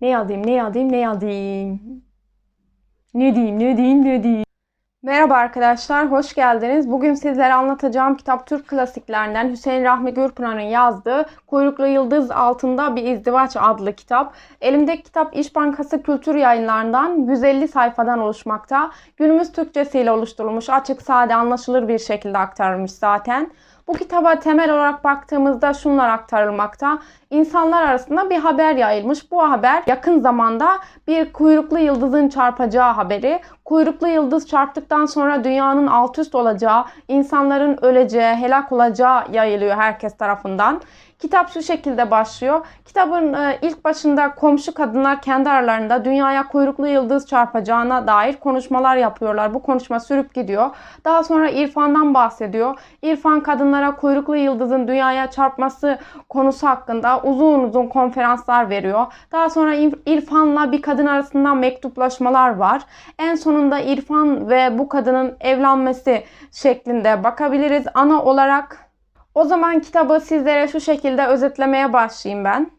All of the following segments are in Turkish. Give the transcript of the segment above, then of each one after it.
Ne yazayım, ne yazayım, ne yazayım? Ne diyeyim, ne diyeyim, ne diyeyim? Merhaba arkadaşlar, hoş geldiniz. Bugün sizlere anlatacağım kitap Türk klasiklerinden Hüseyin Rahmi Gürpınar'ın yazdığı Kuyruklu Yıldız Altında Bir İzdivaç adlı kitap. Elimdeki kitap İş Bankası Kültür Yayınlarından 150 sayfadan oluşmakta. Günümüz Türkçesiyle oluşturulmuş, açık, sade, anlaşılır bir şekilde aktarılmış zaten. Bu kitaba temel olarak baktığımızda şunlar aktarılmakta. İnsanlar arasında bir haber yayılmış. Bu haber yakın zamanda bir kuyruklu yıldızın çarpacağı haberi. Kuyruklu yıldız çarptıktan sonra dünyanın alt üst olacağı, insanların öleceği, helak olacağı yayılıyor herkes tarafından. Kitap şu şekilde başlıyor. Kitabın e, ilk başında komşu kadınlar kendi aralarında dünyaya kuyruklu yıldız çarpacağına dair konuşmalar yapıyorlar. Bu konuşma sürüp gidiyor. Daha sonra İrfan'dan bahsediyor. İrfan kadınlara kuyruklu yıldızın dünyaya çarpması konusu hakkında uzun uzun konferanslar veriyor. Daha sonra İrfan'la bir kadın arasında mektuplaşmalar var. En sonunda İrfan ve bu kadının evlenmesi şeklinde bakabiliriz. Ana olarak o zaman kitabı sizlere şu şekilde özetlemeye başlayayım ben.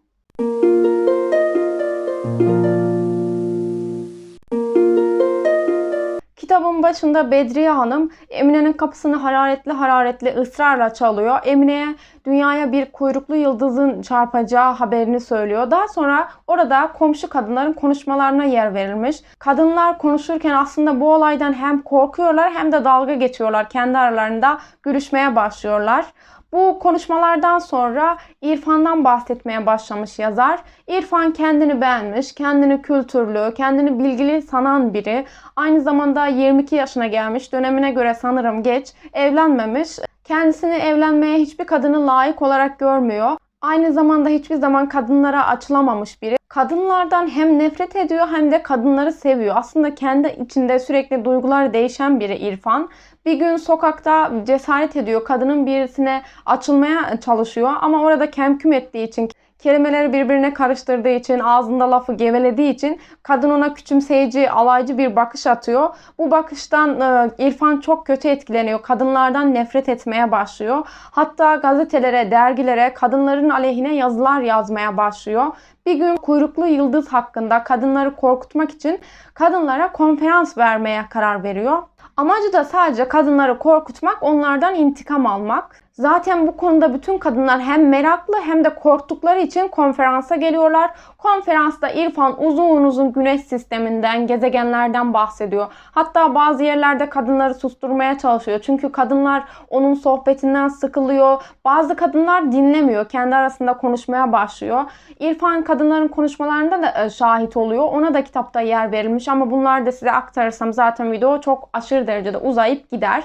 Başında Bedriye Hanım Emine'nin kapısını hararetli hararetli ısrarla çalıyor. Emine'ye dünyaya bir kuyruklu yıldızın çarpacağı haberini söylüyor. Daha sonra orada komşu kadınların konuşmalarına yer verilmiş. Kadınlar konuşurken aslında bu olaydan hem korkuyorlar hem de dalga geçiyorlar. Kendi aralarında gülüşmeye başlıyorlar. Bu konuşmalardan sonra İrfan'dan bahsetmeye başlamış yazar. İrfan kendini beğenmiş, kendini kültürlü, kendini bilgili sanan biri. Aynı zamanda 22 yaşına gelmiş, dönemine göre sanırım geç, evlenmemiş. Kendisini evlenmeye hiçbir kadını layık olarak görmüyor. Aynı zamanda hiçbir zaman kadınlara açılamamış biri. Kadınlardan hem nefret ediyor hem de kadınları seviyor. Aslında kendi içinde sürekli duygular değişen biri İrfan. Bir gün sokakta cesaret ediyor. Kadının birisine açılmaya çalışıyor ama orada kemküm ettiği için kelimeleri birbirine karıştırdığı için, ağzında lafı gevelediği için kadın ona küçümseyici, alaycı bir bakış atıyor. Bu bakıştan e, İrfan çok kötü etkileniyor. Kadınlardan nefret etmeye başlıyor. Hatta gazetelere, dergilere kadınların aleyhine yazılar yazmaya başlıyor. Bir gün kuyruklu yıldız hakkında kadınları korkutmak için kadınlara konferans vermeye karar veriyor. Amacı da sadece kadınları korkutmak, onlardan intikam almak. Zaten bu konuda bütün kadınlar hem meraklı hem de korktukları için konferansa geliyorlar. Konferansta İrfan uzun uzun güneş sisteminden, gezegenlerden bahsediyor. Hatta bazı yerlerde kadınları susturmaya çalışıyor. Çünkü kadınlar onun sohbetinden sıkılıyor. Bazı kadınlar dinlemiyor. Kendi arasında konuşmaya başlıyor. İrfan kadınların konuşmalarında da e, şahit oluyor. Ona da kitapta yer verilmiş ama bunları da size aktarırsam zaten video çok aşırı derecede uzayıp gider.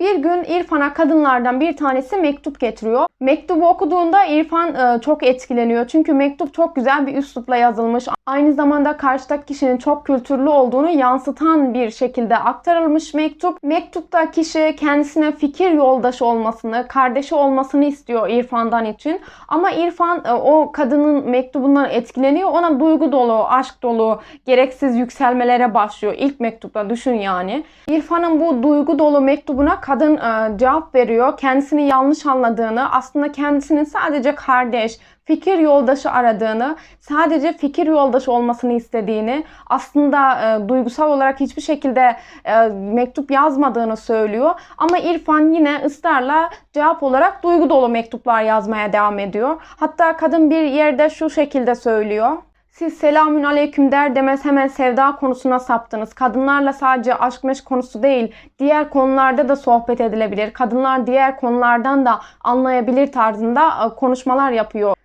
Bir gün İrfan'a kadınlardan bir tanesi mektup getiriyor. Mektubu okuduğunda İrfan e, çok etkileniyor. Çünkü mektup çok güzel bir üslupla yazılmış. Aynı zamanda karşıdaki kişinin çok kültürlü olduğunu yansıtan bir şekilde aktarılmış mektup. Mektupta kişi kendisine fikir yoldaşı olmasını, kardeşi olmasını istiyor İrfan'dan için. Ama İrfan e, o kadının mektubundan etkileniyor. Ona duygu dolu, aşk dolu, gereksiz yükselmelere başlıyor. İlk mektupta düşün yani. İrfan'ın bu duygu dolu mektubuna kadın e, cevap veriyor. Kendisini yanlış anladığını, aslında kendisinin sadece kardeş, fikir yoldaşı aradığını, sadece fikir yoldaşı olmasını istediğini, aslında e, duygusal olarak hiçbir şekilde e, mektup yazmadığını söylüyor. Ama İrfan yine ısrarla cevap olarak duygu dolu mektuplar yazmaya devam ediyor. Hatta kadın bir yerde şu şekilde söylüyor. Siz selamün aleyküm der demez hemen sevda konusuna saptınız. Kadınlarla sadece aşk meşk konusu değil, diğer konularda da sohbet edilebilir. Kadınlar diğer konulardan da anlayabilir tarzında e, konuşmalar yapıyor.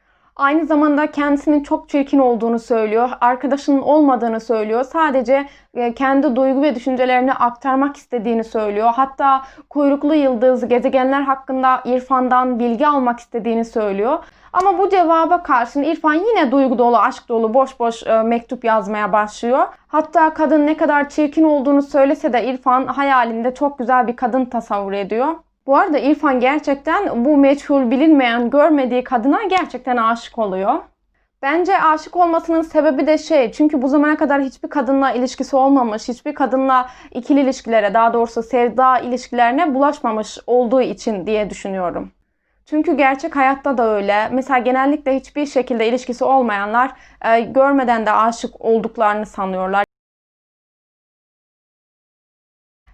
Aynı zamanda kendisinin çok çirkin olduğunu söylüyor. Arkadaşının olmadığını söylüyor. Sadece e, kendi duygu ve düşüncelerini aktarmak istediğini söylüyor. Hatta kuyruklu yıldız, gezegenler hakkında İrfan'dan bilgi almak istediğini söylüyor. Ama bu cevaba karşın İrfan yine duygu dolu, aşk dolu, boş boş e, mektup yazmaya başlıyor. Hatta kadın ne kadar çirkin olduğunu söylese de İrfan hayalinde çok güzel bir kadın tasavvur ediyor. Bu arada İrfan gerçekten bu meçhul, bilinmeyen, görmediği kadına gerçekten aşık oluyor. Bence aşık olmasının sebebi de şey çünkü bu zamana kadar hiçbir kadınla ilişkisi olmamış, hiçbir kadınla ikili ilişkilere daha doğrusu sevda ilişkilerine bulaşmamış olduğu için diye düşünüyorum. Çünkü gerçek hayatta da öyle. Mesela genellikle hiçbir şekilde ilişkisi olmayanlar e, görmeden de aşık olduklarını sanıyorlar.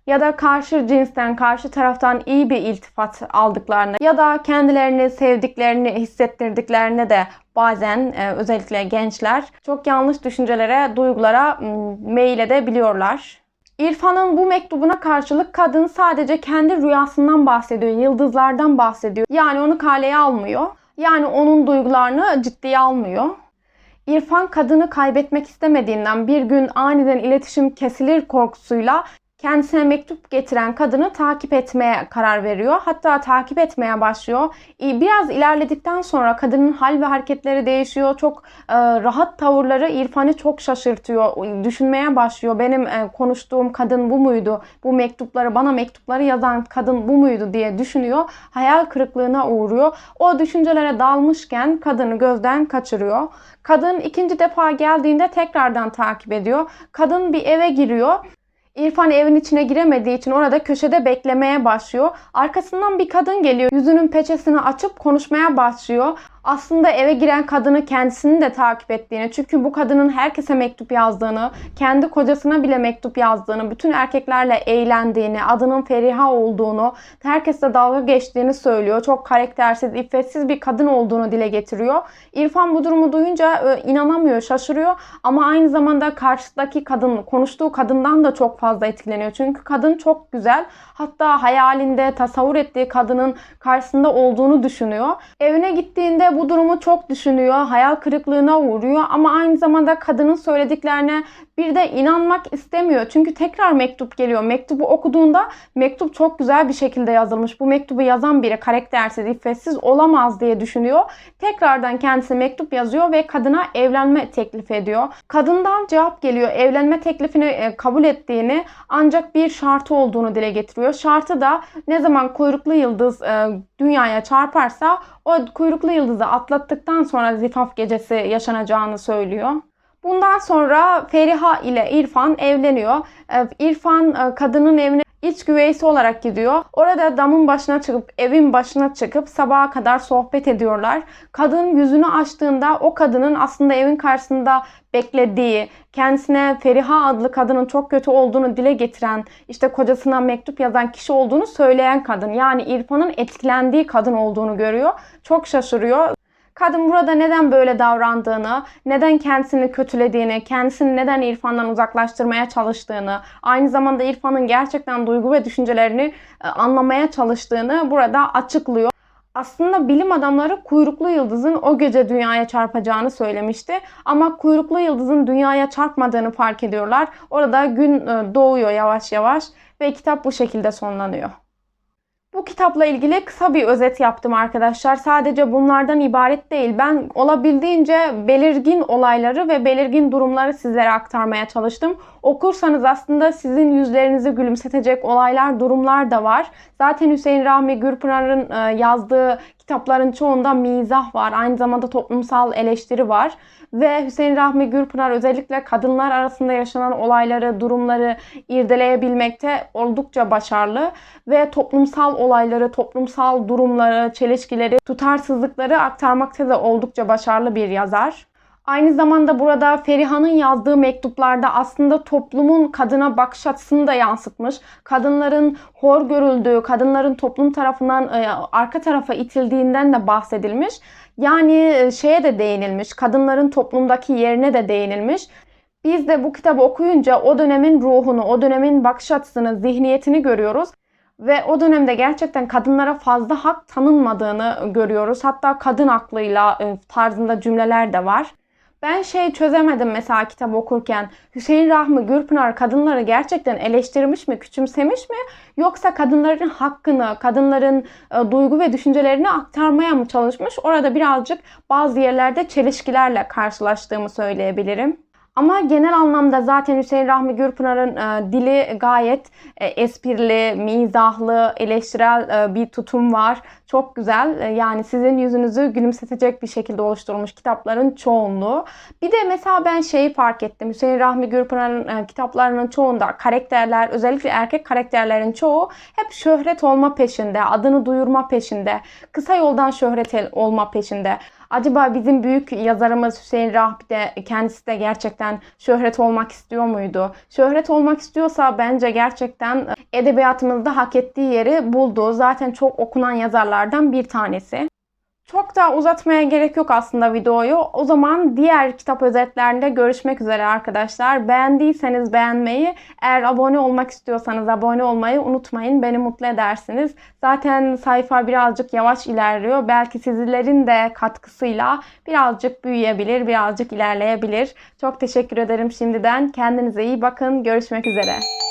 Ya da karşı cinsten, karşı taraftan iyi bir iltifat aldıklarını ya da kendilerini sevdiklerini hissettirdiklerine de bazen e, özellikle gençler çok yanlış düşüncelere, duygulara meyil edebiliyorlar. İrfan'ın bu mektubuna karşılık kadın sadece kendi rüyasından bahsediyor, yıldızlardan bahsediyor. Yani onu kaleye almıyor. Yani onun duygularını ciddiye almıyor. İrfan kadını kaybetmek istemediğinden bir gün aniden iletişim kesilir korkusuyla kendisine mektup getiren kadını takip etmeye karar veriyor. Hatta takip etmeye başlıyor. Biraz ilerledikten sonra kadının hal ve hareketleri değişiyor. Çok e, rahat tavırları İrfan'ı çok şaşırtıyor. Düşünmeye başlıyor. Benim e, konuştuğum kadın bu muydu? Bu mektupları bana mektupları yazan kadın bu muydu diye düşünüyor. Hayal kırıklığına uğruyor. O düşüncelere dalmışken kadını gözden kaçırıyor. Kadın ikinci defa geldiğinde tekrardan takip ediyor. Kadın bir eve giriyor. İrfan evin içine giremediği için orada köşede beklemeye başlıyor. Arkasından bir kadın geliyor. Yüzünün peçesini açıp konuşmaya başlıyor aslında eve giren kadını kendisini de takip ettiğini, çünkü bu kadının herkese mektup yazdığını, kendi kocasına bile mektup yazdığını, bütün erkeklerle eğlendiğini, adının Feriha olduğunu, herkesle dalga geçtiğini söylüyor. Çok karaktersiz, iffetsiz bir kadın olduğunu dile getiriyor. İrfan bu durumu duyunca e, inanamıyor, şaşırıyor ama aynı zamanda karşıdaki kadın, konuştuğu kadından da çok fazla etkileniyor. Çünkü kadın çok güzel. Hatta hayalinde tasavvur ettiği kadının karşısında olduğunu düşünüyor. Evine gittiğinde bu durumu çok düşünüyor, hayal kırıklığına uğruyor ama aynı zamanda kadının söylediklerine bir de inanmak istemiyor. Çünkü tekrar mektup geliyor. Mektubu okuduğunda mektup çok güzel bir şekilde yazılmış. Bu mektubu yazan biri karaktersiz, iffetsiz olamaz diye düşünüyor. Tekrardan kendisi mektup yazıyor ve kadına evlenme teklif ediyor. Kadından cevap geliyor. Evlenme teklifini e, kabul ettiğini ancak bir şartı olduğunu dile getiriyor. Şartı da ne zaman kuyruklu yıldız e, dünyaya çarparsa o kuyruklu yıldızı atlattıktan sonra zifaf gecesi yaşanacağını söylüyor. Bundan sonra Feriha ile İrfan evleniyor. Ee, İrfan e, kadının evine iç güveysi olarak gidiyor. Orada damın başına çıkıp evin başına çıkıp sabaha kadar sohbet ediyorlar. Kadın yüzünü açtığında o kadının aslında evin karşısında beklediği, kendisine Feriha adlı kadının çok kötü olduğunu dile getiren, işte kocasına mektup yazan kişi olduğunu söyleyen kadın. Yani İrfan'ın etkilendiği kadın olduğunu görüyor. Çok şaşırıyor. Kadın burada neden böyle davrandığını, neden kendisini kötülediğini, kendisini neden İrfan'dan uzaklaştırmaya çalıştığını, aynı zamanda İrfan'ın gerçekten duygu ve düşüncelerini e, anlamaya çalıştığını burada açıklıyor. Aslında bilim adamları kuyruklu yıldızın o gece dünyaya çarpacağını söylemişti. Ama kuyruklu yıldızın dünyaya çarpmadığını fark ediyorlar. Orada gün e, doğuyor yavaş yavaş ve kitap bu şekilde sonlanıyor. Bu kitapla ilgili kısa bir özet yaptım arkadaşlar. Sadece bunlardan ibaret değil. Ben olabildiğince belirgin olayları ve belirgin durumları sizlere aktarmaya çalıştım. Okursanız aslında sizin yüzlerinizi gülümsetecek olaylar, durumlar da var. Zaten Hüseyin Rahmi Gürpınar'ın e, yazdığı kitapların çoğunda mizah var. Aynı zamanda toplumsal eleştiri var. Ve Hüseyin Rahmi Gürpınar özellikle kadınlar arasında yaşanan olayları, durumları irdeleyebilmekte oldukça başarılı. Ve toplumsal olayları, toplumsal durumları, çelişkileri, tutarsızlıkları aktarmakta da oldukça başarılı bir yazar. Aynı zamanda burada Feriha'nın yazdığı mektuplarda aslında toplumun kadına bakış açısını da yansıtmış. Kadınların hor görüldüğü, kadınların toplum tarafından e, arka tarafa itildiğinden de bahsedilmiş. Yani e, şeye de değinilmiş, kadınların toplumdaki yerine de değinilmiş. Biz de bu kitabı okuyunca o dönemin ruhunu, o dönemin bakış açısını, zihniyetini görüyoruz. Ve o dönemde gerçekten kadınlara fazla hak tanınmadığını görüyoruz. Hatta kadın aklıyla e, tarzında cümleler de var. Ben şey çözemedim mesela kitap okurken. Hüseyin Rahmi Gürpınar kadınları gerçekten eleştirmiş mi, küçümsemiş mi? Yoksa kadınların hakkını, kadınların e, duygu ve düşüncelerini aktarmaya mı çalışmış? Orada birazcık bazı yerlerde çelişkilerle karşılaştığımı söyleyebilirim. Ama genel anlamda zaten Hüseyin Rahmi Gürpınar'ın e, dili gayet e, esprili, mizahlı, eleştirel e, bir tutum var. Çok güzel. E, yani sizin yüzünüzü gülümsetecek bir şekilde oluşturulmuş kitapların çoğunluğu. Bir de mesela ben şeyi fark ettim. Hüseyin Rahmi Gürpınar'ın e, kitaplarının çoğunda karakterler, özellikle erkek karakterlerin çoğu hep şöhret olma peşinde, adını duyurma peşinde, kısa yoldan şöhret olma peşinde. Acaba bizim büyük yazarımız Hüseyin Rahmi de kendisi de gerçekten şöhret olmak istiyor muydu? Şöhret olmak istiyorsa bence gerçekten e, edebiyatımızda hak ettiği yeri buldu. Zaten çok okunan yazarlardan bir tanesi. Çok da uzatmaya gerek yok aslında videoyu. O zaman diğer kitap özetlerinde görüşmek üzere arkadaşlar. Beğendiyseniz beğenmeyi, eğer abone olmak istiyorsanız abone olmayı unutmayın. Beni mutlu edersiniz. Zaten sayfa birazcık yavaş ilerliyor. Belki sizlerin de katkısıyla birazcık büyüyebilir, birazcık ilerleyebilir. Çok teşekkür ederim şimdiden. Kendinize iyi bakın. Görüşmek üzere.